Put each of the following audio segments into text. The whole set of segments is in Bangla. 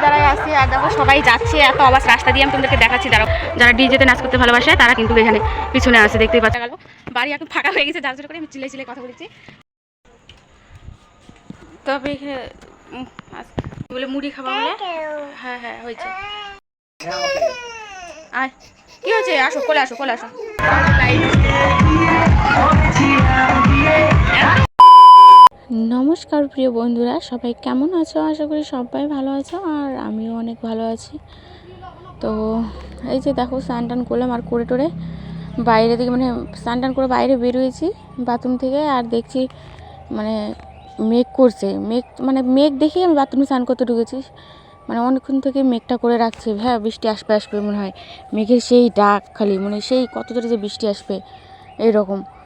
দাঁড়াই দাঁড়াই আসছি আর দেখো, সবাই যাচ্ছে। এত আওয়াজ, রাস্তা দিয়ে আমি তোমাদেরকে দেখাচ্ছি। দাঁড়াও। যারা ডিজেতে নাচ করতে ভালোবাসে, তারা কিন্তু এখানে পিছনে আছে। দেখতেই পাচ্ছ। গেল। বাড়ি এখন ফাঁকা হয়ে গেছে। যার করে আমি চিলে চিলে কথা বলেছি। তবে আস- বলে মুড়ি বলে হ্যাঁ হ্যাঁ হয়েছে। আয়। কি হয়েছে? আসো, কোলে আসো কোলে আসো। নমস্কার প্রিয় বন্ধুরা, সবাই কেমন আছো? আশা করি সবাই ভালো আছো আর আমিও অনেক ভালো আছি। তো এই যে দেখো স্নান টান করলাম আর করে টোরে বাইরে থেকে মানে স্নান টান করে বাইরে বেরোয়েছি বাথরুম থেকে আর দেখছি মানে মেঘ করছে। মেঘ মানে মেঘ দেখেই আমি বাথরুমে স্নান করতে ঢুকেছি। মানে অনেকক্ষণ থেকে মেঘটা করে রাখছে। হ্যাঁ বৃষ্টি আসবে আসবে মনে হয়। মেঘের সেই ডাক খালি মানে সেই কত জোরে যে বৃষ্টি আসবে, এইরকম। সব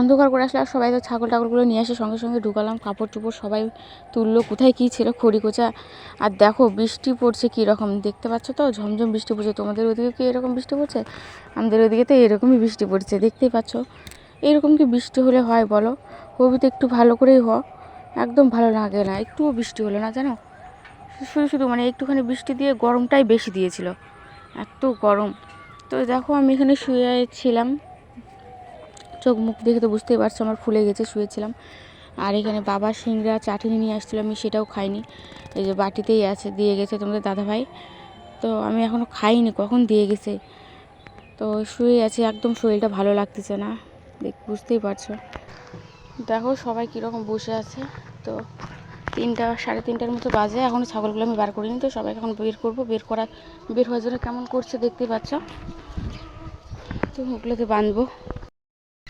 অন্ধকার করে আসলে আর সবাই তো ছাগল টাগলগুলো নিয়ে আসে সঙ্গে সঙ্গে ঢুকালাম, কাপড় চোপড় সবাই তুললো, কোথায় কী ছিল খড়ি কোচা আর দেখো বৃষ্টি পড়ছে কী রকম দেখতে পাচ্ছ তো? ঝমঝম বৃষ্টি পড়ছে, তোমাদের ওদিকে কি এরকম বৃষ্টি পড়ছে? আমাদের ওদিকে তো এরকমই বৃষ্টি পড়ছে, দেখতেই পাচ্ছ। এরকম কি বৃষ্টি হলে হয় বলো? হবি তো একটু ভালো করেই হ, একদম ভালো লাগে না, একটুও বৃষ্টি হলো না, জানো? শুধু শুধু মানে একটুখানি বৃষ্টি দিয়ে গরমটাই বেশি দিয়েছিল, এত গরম। তো দেখো আমি এখানে শুয়ে ছিলাম। চোখ মুখ দেখে তো বুঝতেই পারছ, আমার ফুলে গেছে, শুয়েছিলাম। আর এখানে বাবা সিংড়া চাটনি নিয়ে আসছিল, আমি সেটাও খাইনি। এই যে বাটিতেই আছে, দিয়ে গেছে তোমাদের দাদাভাই। তো আমি এখনও খাইনি, কখন দিয়ে গেছে? তো শুয়ে আছি, একদম শরীরটা ভালো লাগতেছে না। দেখ, বুঝতেই পারছ। দেখো সবাই কীরকম বসে আছে। তো তিনটা, সাড়ে তিনটার মতো বাজে এখনও ছাগলগুলো আমি বার করিনি, তো সবাই এখন বের করব। বের করা, বের হওয়ার জন্য কেমন করছে দেখতেই পাচ্ছ। তো ওগুলোকে বাঁধবো।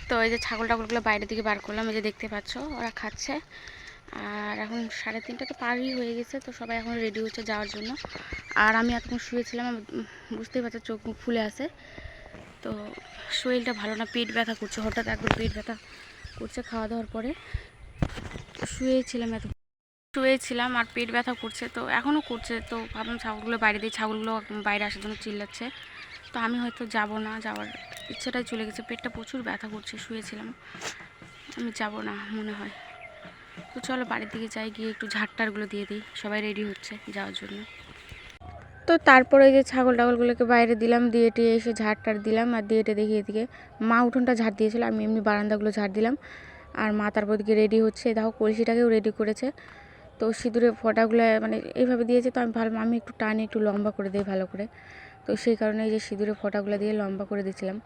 তো এই যে ছাগল টাগলগুলো বাইরের দিকে বার করলাম, এই যে দেখতে পাচ্ছ, ওরা খাচ্ছে। আর এখন সাড়ে তিনটা তো পারই হয়ে গেছে, তো সবাই এখন রেডি হচ্ছে যাওয়ার জন্য। আর আমি এতক্ষণ শুয়েছিলাম বুঝতেই পারছ চোখ মুখ ফুলে আছে। তো শরীরটা ভালো না, পেট ব্যথা করছে, হঠাৎ একদম পেট ব্যথা করছে খাওয়া দাওয়ার পরে শুয়েছিলাম এত শুয়েছিলাম আর পেট ব্যথা করছে, তো এখনও করছে। তো ভাবলাম ছাগলগুলো বাইরে দিয়ে ছাগলগুলো বাইরে আসার জন্য চিল্লাচ্ছে। তো আমি হয়তো যাব না, যাওয়ার ইচ্ছাটাই চলে গেছে। পেটটা প্রচুর ব্যথা করছে, শুয়েছিলাম। আমি যাব না, মনে হয়। তো চলো বাড়ির দিকে যাই, গিয়ে একটু ঝাড়টারগুলো দিয়ে দিই। সবাই রেডি হচ্ছে যাওয়ার জন্য। তো তারপরে যে ছাগল টাগলগুলোকে বাইরে দিলাম, দিয়ে টিয়ে এসে ঝাড়টার দিলাম আর দিয়ে দেখি এদিকে মা উঠোনটা ঝাড় দিয়েছিল, আমি এমনি বারান্দাগুলো ঝাড় দিলাম। আর মা তারপর দিকে রেডি হচ্ছে। দেখো কলসিটাকেও রেডি করেছে। তো সিঁদুরে ফোঁটাগুলো মানে এইভাবে দিয়েছে তো আমি ভালো, আমি একটু টানে একটু লম্বা করে দিই ভালো করে। তো সেই কারণে এই যে সিঁদুরের ফোঁটাগুলো দিয়ে লম্বা করে দিয়েছিলাম।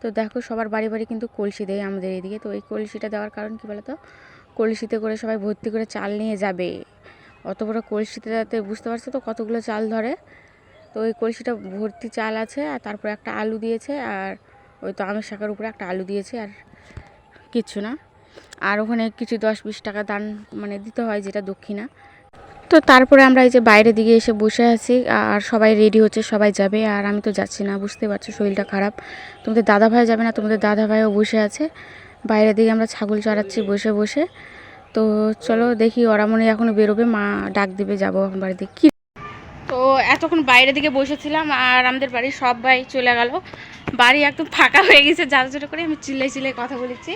তো দেখো সবার বাড়ি বাড়ি কিন্তু কলসি দেয় আমাদের এদিকে। তো এই কলসিটা দেওয়ার কারণ কী বলতো? কলসিতে করে সবাই ভর্তি করে চাল নিয়ে যাবে। অত বড় কলসিতে যাতে বুঝতে পারছ তো কতগুলো চাল ধরে? তো ওই কলসিটা ভর্তি চাল আছে আর তারপরে একটা আলু দিয়েছে আর ওই তো আমের শাকের উপরে একটা আলু দিয়েছে আর কিচ্ছু না। আর ওখানে কিছু দশ বিশ টাকা দান মানে দিতে হয় যেটা দক্ষিণা। তো তারপরে আমরা এই যে বাইরের দিকে এসে বসে আছি আর সবাই রেডি হচ্ছে, সবাই যাবে, আর আমি তো যাচ্ছি না বুঝতে পারছ শরীরটা খারাপ। তোমাদের দাদা ভাই যাবে না, তোমাদের দাদা ভাইও বসে আছে। বাইরের দিকে আমরা ছাগল চড়াচ্ছি বসে বসে। তো চলো দেখি ওরা মনে হয় এখনও বেরোবে, মা ডাক দিবে, যাব এখন দিকে কি তো এতক্ষণ বাইরের দিকে বসেছিলাম, আর আমাদের বাড়ির সব ভাই চলে গেল। বাড়ি একদম ফাঁকা হয়ে গেছে যার করে আমি চিল্লাই চিল্লাই কথা বলেছি।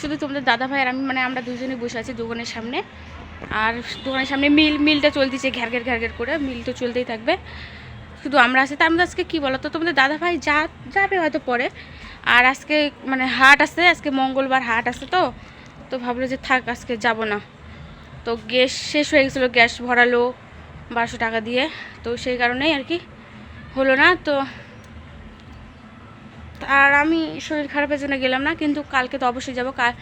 শুধু তোমাদের দাদা ভাই আর আমি মানে আমরা দুজনেই বসে আছি দোকানের সামনে। আর দোকানের সামনে মিল, মিলটা চলতেছে ঘ্যার ঘ্যার ঘ্যার ঘ্যার করে মিল তো চলতেই থাকবে। শুধু আমরা আছি তার মধ্যে আজকে কী বলো তো তোমাদের দাদা ভাই যা যাবে হয়তো পরে। আর আজকে মানে হাট আছে, আজকে মঙ্গলবার হাট আছে তো তো ভাবলো যে থাক, আজকে যাব না। তো গ্যাস শেষ হয়ে গেছিল, গ্যাস ভরালো বারোশো টাকা দিয়ে। তো সেই কারণেই আর কি হলো না, তো আর আমি শরীর খারাপের জন্য গেলাম না, কিন্তু কালকে তো অবশ্যই যাব। কাল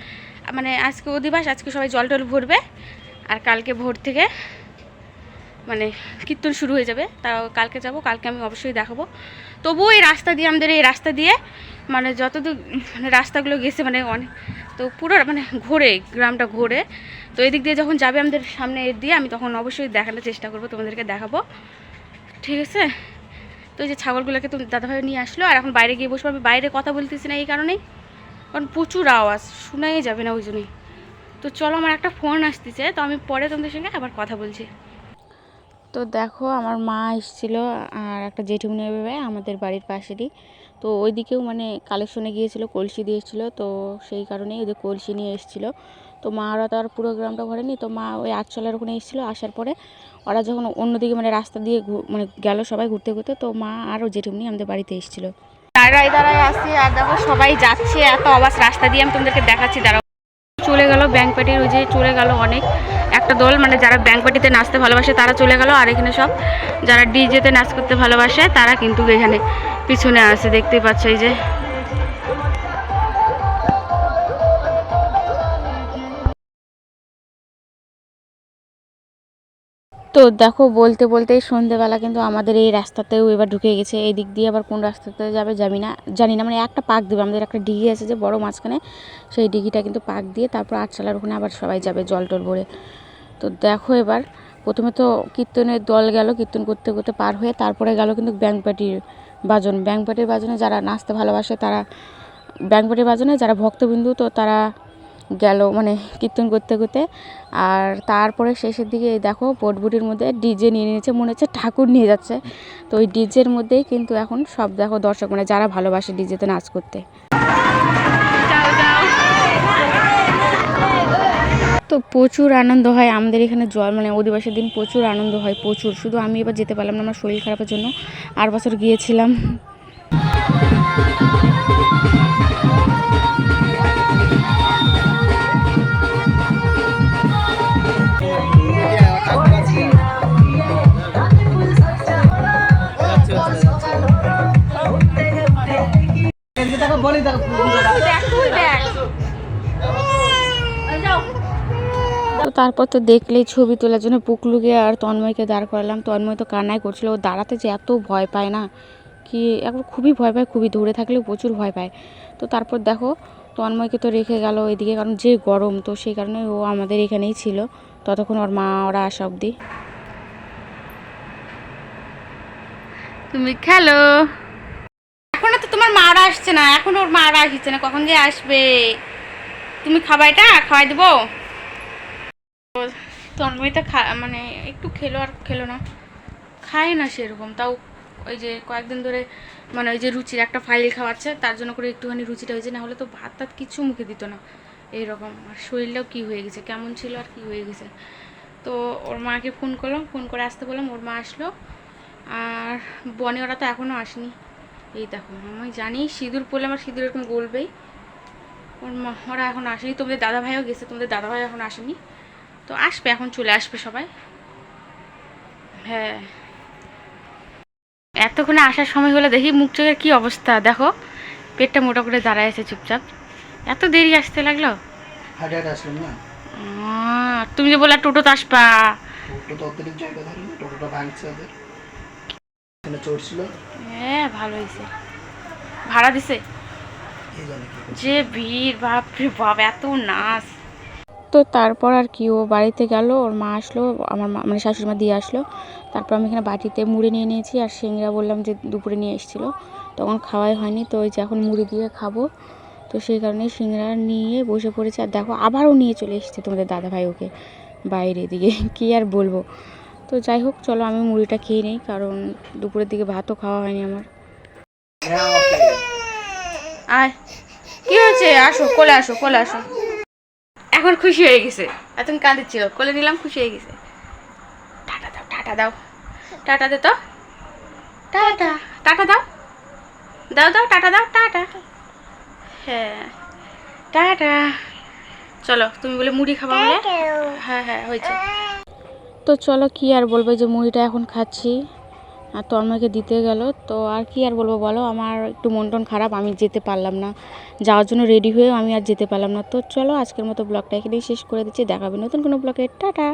মানে আজকে অধিবাস, আজকে সবাই জল টল ভরবে। আর কালকে ভোর থেকে মানে কীর্তন শুরু হয়ে যাবে তা কালকে যাব, কালকে আমি অবশ্যই দেখাবো। তবুও এই রাস্তা দিয়ে আমাদের এই রাস্তা দিয়ে মানে যতদূর মানে রাস্তাগুলো গেছে মানে অনেক, তো পুরো মানে ঘোরে, গ্রামটা ঘোরে। তো এদিক দিয়ে যখন যাবে আমাদের সামনে এর দিয়ে, আমি তখন অবশ্যই দেখানোর চেষ্টা করব, তোমাদেরকে দেখাবো। ঠিক আছে? তো এই যে ছাগলগুলোকে তুমি দাদাভাই নিয়ে আসলো, আর এখন বাইরে গিয়ে বসবো, আমি বাইরে কথা বলতেছি না এই কারণেই। কারণ প্রচুর আওয়াজ, শোনাই যাবে না ওই জন্যই। তো চলো আমার একটা ফোন আসতেছে তো আমি পরে তোমাদের সঙ্গে আবার কথা বলছি। তো দেখো আমার মা এসেছিল আর একটা জেঠুমনি ভেবে আমাদের বাড়ির পাশেরই। তো ওইদিকেও মানে কালেকশনে গিয়েছিল কলসি দিয়েছিল তো সেই কারণেই ওদের কলসি নিয়ে এসেছিল। তো মা ওরা তো আর পুরো গ্রামটা ঘোরেনি তো মা ওই আটচলার ওখানে এসেছিল আসার পরে ওরা যখন অন্যদিকে মানে রাস্তা দিয়ে মানে গেল সবাই ঘুরতে ঘুরতে তো মা আর ও জেঠুমনি আমাদের বাড়িতে এসেছিল। দাঁড়াই দাঁড়াই আসি আর দেখো সবাই যাচ্ছে এত অবাস রাস্তা দিয়ে আমি তোমাদেরকে দেখাচ্ছি দাঁড়াও। চলে গেল ব্যাংক পার্টির ওই যে চলে গেল অনেক। একটা দল মানে যারা ব্যাংক পার্টিতে নাচতে ভালোবাসে, তারা চলে গেল। আর এখানে সব যারা ডিজেতে নাচ করতে ভালোবাসে, তারা কিন্তু এখানে পিছনে আছে। দেখতে পাচ্ছ এই যে তো দেখো, বলতে বলতে সন্ধেবেলা কিন্তু আমাদের এই রাস্তাতেও এবার ঢুকে গেছে। এই দিক দিয়ে আবার কোন রাস্তাতে যাবে জানি না জানি না। মানে একটা পাক দেবে, আমাদের একটা ডিগি আছে যে বড় মাঝখানে, সেই ডিগিটা কিন্তু পাক দিয়ে তারপর আটচালার ওখানে আবার সবাই যাবে জল টল ভরে। তো দেখো এবার, প্রথমে তো কীর্তনের দল গেল, কীর্তন করতে করতে পার হয়ে তারপরে গেল কিন্তু ব্যাংক পার্টির বাজন। ব্যাংক পার্টির বাজনে যারা নাচতে ভালোবাসে তারা ব্যাংক পার্টির বাজনে যারা ভক্তবিন্দু তো তারা গেল মানে কীর্তন করতে করতে। আর তারপরে শেষের দিকে দেখো বোটবুটির মধ্যে ডিজে নিয়ে নিয়েছে, মনে হচ্ছে ঠাকুর নিয়ে যাচ্ছে। তো ওই ডিজের মধ্যেই কিন্তু এখন সব দেখো দর্শক মানে যারা ভালোবাসে ডিজেতে নাচ করতে। তো প্রচুর আনন্দ হয় আমাদের এখানে জল মানে অধিবাসের দিন প্রচুর আনন্দ হয়, প্রচুর। শুধু আমি এবার যেতে পারলাম না, আমার শরীর খারাপের জন্য। আর বছর গিয়েছিলাম তো তারপর তো দেখলেই ছবি তোলার জন্য পুকলুকে আর তন্ময়কে দাঁড় করালাম। তন্ময় তো কান্নাই করছিল। ও দাঁড়াতে যে এত ভয় পায় না, কি এখন খুবই ভয় পায়, খুবই দূরে থাকলেও প্রচুর ভয় পায়। তো তারপর দেখো, তন্ময়কে তো রেখে গেল ওইদিকে কারণ যে গরম, তো সেই কারণে ও আমাদের এখানেই ছিল। ততক্ষণ ওর মা, ওরা আসা অবধি। তুমি খেলো। তো মারা আসছে না, এখন ওর মারা আসছে না, কখন যে আসবে? তুমি খাবা এটা, খাওয়াই দেবো? তন্ময় তো খা মানে একটু খেলো আর খেলো না। খায় না সেরকম, তাও ওই যে কয়েকদিন ধরে মানে ওই যে রুচির একটা ফাইল খাওয়াচ্ছে, তার জন্য করে একটুখানি রুচিটা হয়েছে না হলে তো ভাত টাত কিছু মুখে দিত না। এইরকম, আর শরীরটাও কী হয়ে গেছে, কেমন ছিল আর কি হয়ে গেছে। তো ওর মাকে ফোন করলাম, ফোন করে আসতে বললাম, ওর মা আসলো। আর বনে ওরা তো এখনও আসেনি। এই দেখো আমি জানি সিঁদুর পরলে আমার সিঁদুর এরকম গলবেই। ওর মা ওরা এখন আসেনি তোমাদের দাদা ভাইও গেছে তোমাদের দাদা ভাই এখন আসেনি। তো আসবে এখন চলে আসবে সবাই। হ্যাঁ। এতক্ষণে আসার সময় হলে দেখি মুখ চোখের কী অবস্থা দেখো। পেটটা মোটা করে দাঁড়ায় আছে চুপচাপ। এত দেরি আসতে লাগল? তুমি যে বললা টোটোতে আসবা। টোটো তো অত্যাধিক জায়গা ধরে টোটোটা ভাঙছে ওদের। হ্যাঁ ভালো হয়েছে। ভাড়া দিছে। যে ভিড় বাপরে বাপ এত নাচ তো তারপর আর কি ও বাড়িতে গেল ওর মা আসলো আমার মা মানে শাশুড়ি মা দিয়ে আসলো। তারপর আমি এখানে বাটিতে মুড়ি নিয়ে নিয়েছি আর সিংড়া বললাম যে দুপুরে নিয়ে এসেছিল। তখন খাওয়াই হয়নি তো ওই যে এখন মুড়ি দিয়ে খাব। তো সেই কারণে সিংড়া নিয়ে বসে পড়েছে। আর দেখো আবারও নিয়ে চলে এসেছে তোমাদের দাদা ভাই ওকে বাইরে দিকে। কী আর বলব? তো যাই হোক চলো আমি মুড়িটা খেয়ে নিই কারণ দুপুরের দিকে ভাতও খাওয়া হয়নি আমার। আয়। কি হয়েছে? আসো কোলে আসো কোলে আসো। এখন খুশি হয়ে গেছে। এতক্ষণ কাঁদিচ্ছিল কোলে নিলাম খুশি হয়ে গেছে। টাটা দাও টাটা দাও। টাটা দে তো। টাটা। টাটা দাও। দাও দাও টাটা দাও টাটা। হ্যাঁ। টাটা। চলো তুমি বলে মুড়ি খাবা বলে। হ্যাঁ হ্যাঁ হয়েছে। তো চলো কি আর বলব যে মুড়িটা এখন খাচ্ছি। আর তো আমাকে দিতে গেল, তো আর কি আর বলব বলো? আমার একটু মন টন খারাপ, আমি যেতে পারলাম না। যাওয়ার জন্য রেডি হয়েও আমি আর যেতে পারলাম না। তো চলো আজকের মতো ব্লগটা এখানেই শেষ করে দিচ্ছি। দেখাবে নতুন কোনো ব্লগে টাটা!